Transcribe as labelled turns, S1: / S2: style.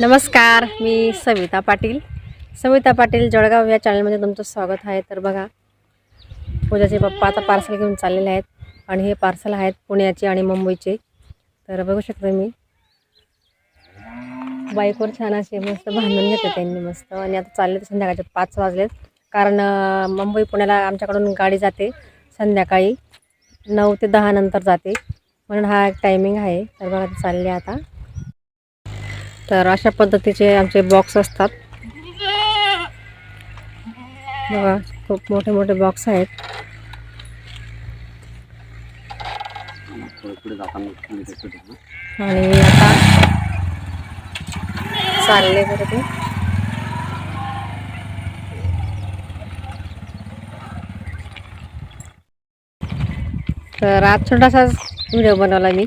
S1: नमस्कार मी सविता पाटील. सविता पाटील जळगाव या चॅनलमध्ये तुमचं स्वागत आहे. तर बघा पूजाचे पप्पा आता पार्सल घेऊन चाललेले आहेत आणि हे पार्सल आहेत पुण्याचे आणि मुंबईचे. तर बघू शकते मी. बाईकवर छान असे मस्त बांधून घेते त्यांनी मस्त. आणि आता चालले संध्याकाळचे पाच वाजलेत. कारण मुंबई पुण्याला आमच्याकडून गाडी जाते संध्याकाळी. नऊ ते दहा नंतर जाते. म्हणून हा एक टायमिंग आहे. तर बघा चालले आता. तर अशा पद्धतीचे आमचे बॉक्स असतात. बघा खूप मोठे मोठे बॉक्स आहेत. आणि आता चालले बरं ते. तर आज छोटासाच व्हिडिओ बनवला मी.